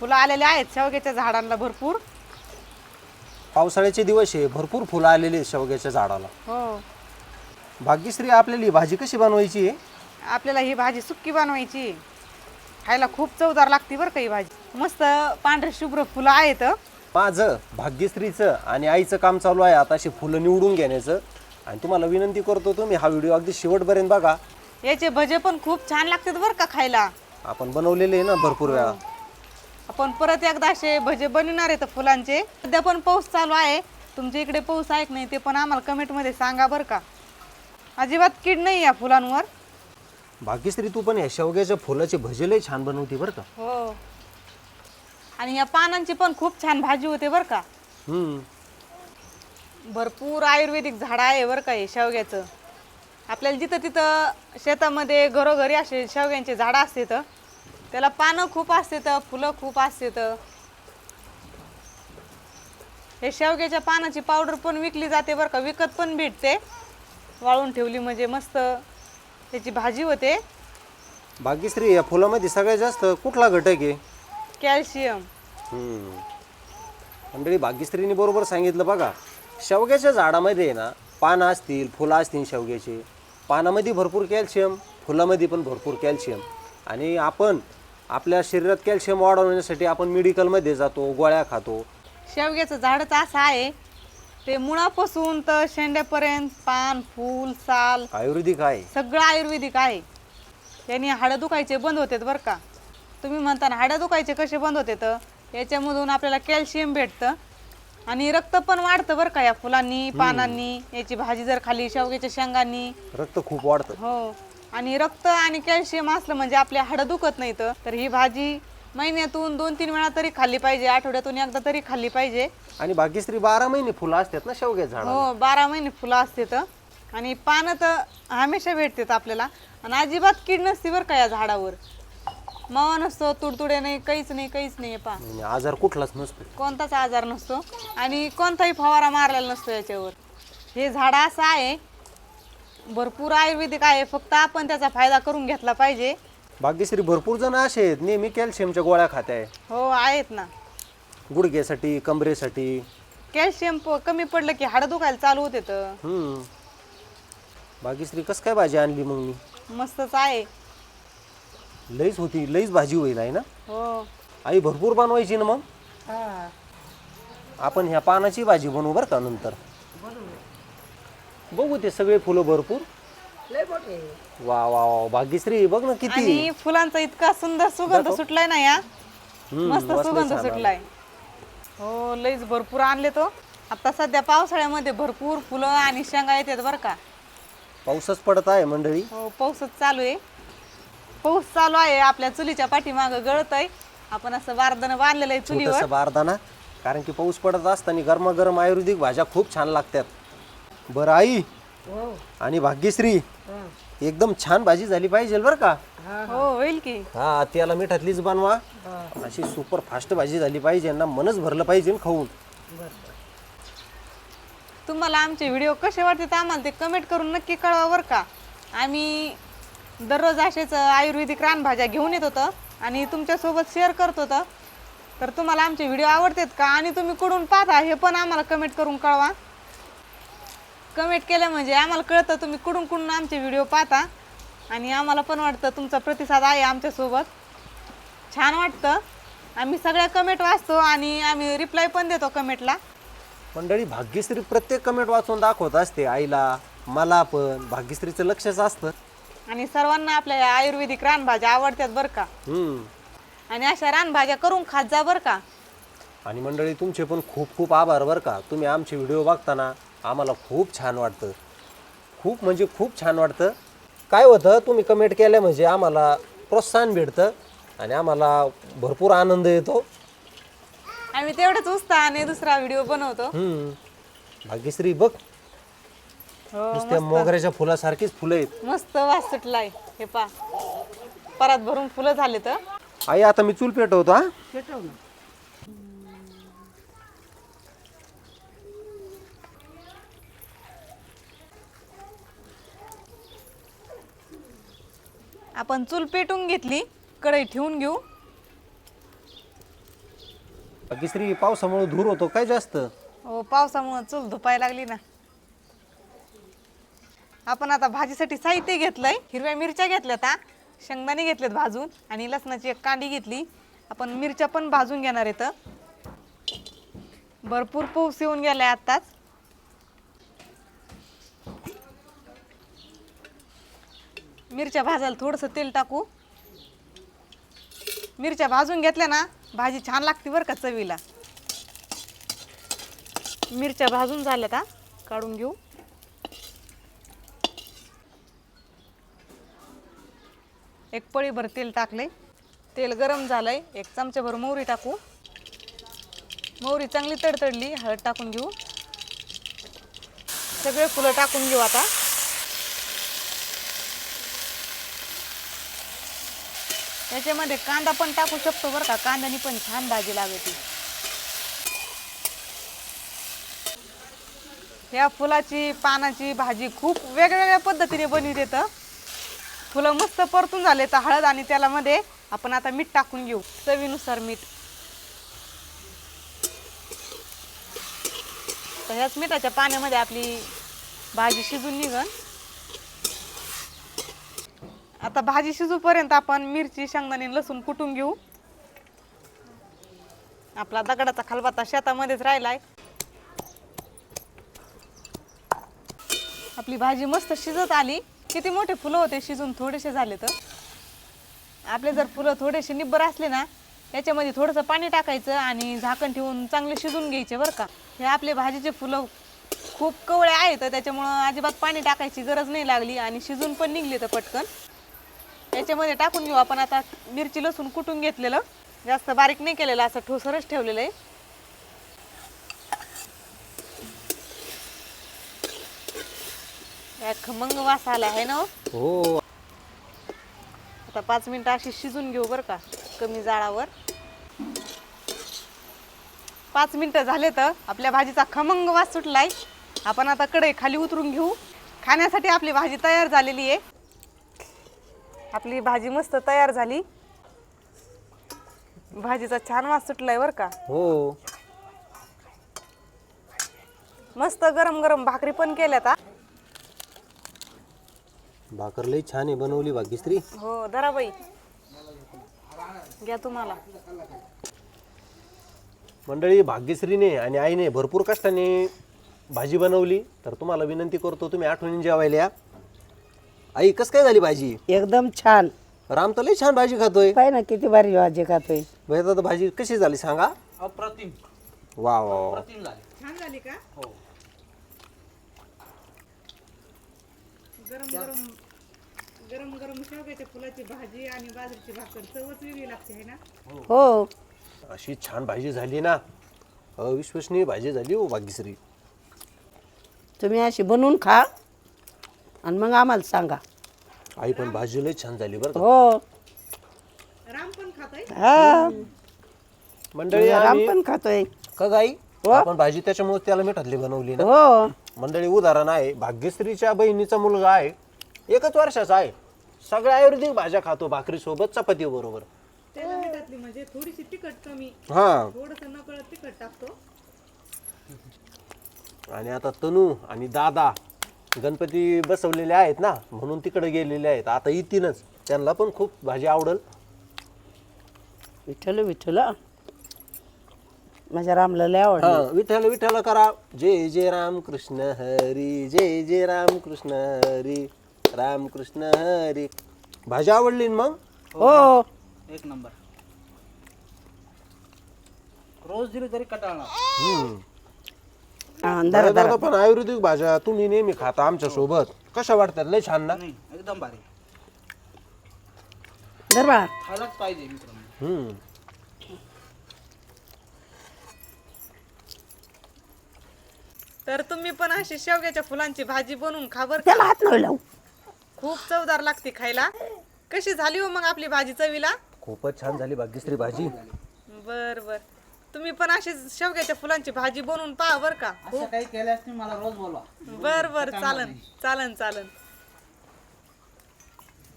फुलं आलेले आहेत शेवग्याच्या झाडांना भरपूर. पावसाळ्याचे दिवस आहे भरपूर फुलं आलेली आहेत शेवग्याच्या झाडाला. हो. भाग्यश्री आपल्याला ही भाजी कशी बनवायची आहे? आपल्याला ही भाजी सुक्की बनवायची खायला खूप चवदार लागते बरं का ही भाजी. मस्त पांढरे शुभ्र फुलं आहेत. माझं भाग्यश्रीचं आणि आईचं काम चालू आहे आता अशी फुलं निवडून घेण्याचं. आणि तुम्हाला विनंती करतो तुम्ही हा व्हिडिओ अगदी शेवटपर्यंत बघा. याचे भजे पण खूप छान लागतात बरं का खायला. आपण बनवलेले आहे ना भरपूर वेळा. आपण परत एकदा असे भजे बनवणार आहेत फुलांचे. सध्या पण पाऊस चालू आहे. तुमच्या इकडे पाऊस आहे की नाही ते पण आम्हाला कमेंटमध्ये सांगा बरं का. अजिबात कीड नाही या फुलांवर. भाग्यश्री तू पण ह्या शेवग्याच्या फुलाचे भजे लय छान बनवते बरं का. हो. आणि या पानांची पण खूप छान भाजी होते बरं का. हम्म. भरपूर आयुर्वेदिक झाडं आहे बरं का हे शेवग्याचं. आपल्याला जिथं तिथं शेतामध्ये घरोघरी असे शेवग्यांचे झाडं असतात त्याला पानं खूप असतात फुलं खूप असतात. हे शेवग्याच्या पानाची पावडर पण विकली जाते बरं का विकत पण भेटते. वाळून ठेवली म्हणजे मस्त त्याची भाजी होते. भाग्यश्री या फुलामध्ये सगळ्यात जास्त कुठला घटक आहे? कॅल्शियम. हम्म. मंडळी भाग्यश्रीने बरोबर सांगितलं बघा शेवग्याच्या झाडामध्ये आहे ना पानं असतील फुलं असतील शेवग्याचे पानामध्ये भरपूर कॅल्शियम फुलामध्ये पण भरपूर कॅल्शियम. आणि आपण आपल्या शरीरात कॅल्शियम वाढवण्यासाठी आपण मेडिकलमध्ये जातो गोळ्या खातो. शेवग्याचं झाडच असं आहे. ते मुळापासून तर शेंड्यापर्यंत पान फूल साल आयुर्वेदिक आहे. सगळं आयुर्वेदिक आहे. यांनी हाडं दुखायचे बंद होतात बरं का? तुम्ही म्हणता ना हाडं दुखायचे कसे बंद होते तर याच्यामधून आपल्याला कॅल्शियम भेटतं आणि रक्त पण वाढतं बरं का या फुलांनी पानांनी. याची भाजी जर खाली शेवग्याच्या शेंगांनी. रक्त खूप वाढतं. हो. आणि रक्त आणि कॅल्शियम असलं म्हणजे आपले हाडं दुखत नाहीत तर ही भाजी महिन्यातून दोन तीन वेळा तरी खाल्ली पाहिजे आठवड्यातून एकदा तरी खाल्ली पाहिजे. आणि भाग्यश्री बारा महिने फुलं असतात ना शेवग्याच्या झाडाला हो बारा महिने फुलं असतात. आणि पानं तर हमेशा भेटतात आपल्याला. आणि अजिबात कीड नसते बरं का या झाडावर. मावा नसतो तुडतुडे नाही काहीच नाही काहीच नाही पा. आजार कुठलाच नसतो. कोणताच आजार नसतो. आणि कोणताही फवारा मारलेला नसतो याच्यावर. हे झाड असं आहे भरपूर आयुर्वेदिक आहे फक्त आपण त्याचा फायदा करून घेतला पाहिजे. भाग्यश्री भरपूर जण असे आहेत नेहमी कॅल्शियमच्या गोळ्या खात आहे. हो आहेत ना. गुडघ्यासाठी कमरेसाठी. कॅल्शियम प- कमी पडलं की हाडं दुखायला चालू होते तर हम्म. भाग्यश्री कस काय भाजी आणली मग मी? मस्तच आहे. लईच होती लईच भाजी होईल आहे ना? हो. आई भरपूर बनवायची ना मग? आपण ह्या पानाची भाजी बनवू बरं का नंतर? बघू ते सगळे फुलं भरपूर. वा वा वा भाग्यश्री बघ ना किती. आणि फुलांचा इतका सुंदर सुगंध सुटलाय ना या. हम्म, मस्त सुगंध छान आला. सुटलाय हो लईच भरपूर आणले तो. आता सध्या पावसाळ्यामध्ये भरपूर फुलं आणि शेंगा येतात बरं का. पाऊसच पडत आहे मंडळी. हो पाऊसच चालू आहे. पाऊस चालू आहे आपल्या चुलीच्या पाठीमागं गळत आहे आपण असं बारदानं बांधलेलं आहे चुलीवर. छोटस बारदाना कारण की पाऊस पडत असताना गरमागरम आयुर्वेदिक भाज्या खूप छान लागतात. बरं आई. आणि भाग्यश्री एकदम छान भाजी झाली पाहिजे बरं का? हो होईल की. हा त्याला मिठातलीच बनवा. अशी सुपर फास्ट भाजी झाली पाहिजे ना मनच भरलं पाहिजे ना खाऊन. तुम्हाला आमचे व्हिडिओ कसे वाटतात आम्हाला ते कमेंट करून नक्की कळवा बरं का. आम्ही दररोज असेच आयुर्वेदिक रानभाज्या घेऊन येत होतं आणि तुमच्यासोबत शेअर करत होतं. तर तुम्हाला आमचे व्हिडिओ आवडतात का आणि तुम्ही कुठून पाहता हे पण आम्हाला कमेंट करून कळवा. कमेंट केलं म्हणजे आम्हाला कळतं तुम्ही कुठून कुठून आमचे व्हिडिओ पाहता. आणि आम्हाला पण वाटतं तुमचा प्रतिसाद आहे आमच्यासोबत छान वाटतं. आम्ही सगळ्या कमेंट वाचतो आणि आम्ही रिप्लाय पण देतो कमेंटला मंडळी भाग्यश्री प्रत्येक कमेंट वाचून दाखवत असते आईला मला पण. भाग्यश्रीचं लक्षच असतं. आणि सर्वांना आपल्या या आयुर्वेदिक रानभाज्या आवडतात बरं का. हम्म. आणि अशा रानभाज्या करून खात जा बरं का. आणि मंडळी तुमचे पण खूप खूप आभार बरं का. तुम्ही आमचे व्हिडिओ बघताना आम्हाला खूप छान वाटतं. खूप म्हणजे खूप छान वाटतं. काय होतं तुम्ही कमेंट केल्या म्हणजे आम्हाला प्रोत्साहन भेटतं आणि आम्हाला भरपूर आनंद येतो. आम्ही तेवढंच उत्साहाने दुसरा व्हिडिओ बनवतो. हम्म. भाग्यश्री बघ. हो नुसत्या मोगऱ्याच्या फुलासारखीच फुलं आहेत. मस्त वास सुटलाय. हे पा परत भरून फुलं झाले तर आई आता मी चूल पेटवतो हा. आपण चूल पेटून घेतली कढई ठेवून घेऊ. भाग्यश्री पावसामुळे धूर होतो काय जास्त? हो पावसामुळं चूल धुपायला लागली ना. आपण आता भाजीसाठी साहित्य घेतलंय हिरव्या मिरच्या घेतल्यात हा. शेंगदाणे घेतलेत भाजून आणि लसणाची एक कांडी घेतली. आपण मिरच्या पण भाजून घेणार आहेत. भरपूर पाऊस येऊन गेलाय आत्ताच. मिरच्या भाजायला थोडंसं तेल टाकू. मिरच्या भाजून घेतल्या ना भाजी छान लागते बरं का चवीला. मिरच्या भाजून झाल्यात हा काढून घेऊ. एक पळीभर तेल टाकले तेल गरम झालंय एक चमच्याभर मोहरी टाकू. मोहरी चांगली तडतडली हळद टाकून घेऊ. सगळे फुलं टाकून घेऊ आता. त्याच्यामध्ये कांदा पण टाकू शकतो बरं का. कांद्याने पण छान भाजी लागते. या फुलाची पानाची भाजी खूप वेगवेगळ्या पद्धतीने बनवित येतं फुलं मस्त परतून झाले तर हळद आणि त्याला मध्ये आपण आता मीठ टाकून घेऊ. चवीनुसार मीठ. तर ह्याच मिठाच्या पाण्यामध्ये आपली भाजी शिजून निघन. आता भाजी शिजूपर्यंत आपण मिरची शेंगदाणे लसूण कुटून घेऊ. आपला दगडाचा खलबाता शेतामध्येच राहिलाय. आपली भाजी मस्त शिजत आली. किती मोठे फुलं होते शिजून थोडेसे झाले तर. आपले जर फुलं थोडेसे निब्बर असले ना याच्यामध्ये थोडंसं पाणी टाकायचं आणि झाकण ठेवून चांगले शिजून घ्यायचे बरं का. हे आपले भाजीचे फुलं खूप कवळे आहेत तर त्याच्यामुळं अजिबात पाणी टाकायची गरज नाही लागली आणि शिजून पण निघले तर पटकन. याच्यामध्ये टाकून घेऊ. आपण आता मिरची लसूण कुटून घेतलेलं. जास्त बारीक नाही केलेलं असं ठोसरच ठेवलेलं आहे. खमंग वास आला आहे ना हो? हो. आता पाच मिनिटं अशी शिजून घेऊ बरं का कमी जाळावर. पाच मिनिटं झाले तर आपल्या भाजीचा खमंग वास सुटलाय. आपण आता कढई खाली उतरून घेऊ. खाण्यासाठी आपली भाजी तयार झालेली आहे. आपली भाजी मस्त तयार झाली. भाजीचा छान वास सुटलाय बरं का? हो. मस्त गरम गरम भाकरी पण केल्यात हा. भाकर लई छान आहे बनवली भाग्यश्री हो धरा बाई. घ्या तुम्हाला. मंडळी भाग्यश्रीने आणि आईने भरपूर कष्टाने भाजी बनवली. तर तुम्हाला विनंती करतो तुम्ही आठवणीने जेवायला या. आई कस काय झाली भाजी? एकदम छान. राम तर लई छान भाजी खातोय. पाय ना किती भारी भाजी खातोय. भैया आता भाजी कशी झाली सांगा? अप्रतिम. वा वा वा. अप्रतिम झाले. छान झाली का? हो. गरम गरम गरम गरम शेवग्याच्या फुलाची भाजी आणि बाजरीची भाकर चवच वेगळी लागते है ना? हो. अशी छान भाजी झाली ना. अविश्वसनीय भाजी झाली हो भाग्यश्री. तुम्ही अशी बनवून खा. आणि मग आम्हाला सांगा. आई पण भाजी लई छान झाली बरं का? हो. राम पण खातोय? हा. मंडळी राम आम्ही पण खातोय. का गाई? हो. आपण भाजी त्याच्यामुळे त्याला मिठातली बनवली ना. हो. मंडळी उदाहरण आहे. भाग्यश्रीच्या बहिणीचा मुलगा आहे. एकच वर्षाचा आहे. सगळ्या आयुर्वेदिक भाज्या खातो भाकरी सोबत चपाती बरोबर. त्याला मिठातली म्हणजे थोडीशी तिखट कमी. हा. थोडस नकळत तिखट टाकतो. आणि आता तनू आणि दादा गणपती बसवलेले आहेत ना म्हणून तिकडे गेलेले आहेत. आता येतीनच त्यांना पण खूप भाजी आवडल. विठ्ठल विठ्ठल माझ्या रामला लय आवड हा विठ्ठल विठ्ठल करा. जय जय राम कृष्ण हरी जय जय राम कृष्ण हरी राम कृष्ण हरी. भाजी आवडली ना मग? हो. एक नंबर. रोज दिली तरी कटाळणार. हम्म. धरा धरा. दादा पण आयुर्वेदिक भाज्या तुम्ही नेहमी खाता आमच्यासोबत. कशा वाटतात? लय छान ना? नाही एकदम भारी. धर बाळा. खायलाच पाहिजे मित्रांनो. हम्म. तर तुम्ही पण अशी शेवग्याच्या फुलांची भाजी बनवून खा बरं का. त्याला हात नव्हे लावू. खूप चवदार लागते खायला. कशी झाली हो मग आपली भाजी चवीला? खूपच छान झाली भाग्यश्री भाजी. बर बर. तुम्ही पण अशी शेवग्याच्या फुलांची भाजी बनवून पहा बर का. असं काही केल्यास तुम्ही मला रोज बोलवा. बर बर चालन चालन चालन.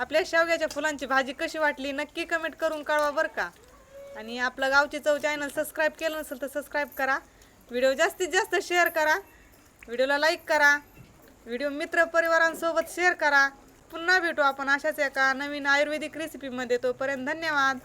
आपल्या शेवग्याच्या फुलांची भाजी कशी वाटली नक्की कमेंट करून कळवा बर का. आणि आपलं गावची चव चॅनल सबस्क्राईब केलं नसेल तर सबस्क्राईब करा. व्हिडिओ जास्तीत जास्त शेअर करा. व्हिडिओला लाईक करा. व्हिडिओ मित्र परिवारांसोबत शेअर करा. पुन्हा भेटू आपण अशाच एका नवीन आयुर्वेदिक रेसिपीमध्ये तोपर्यंत धन्यवाद.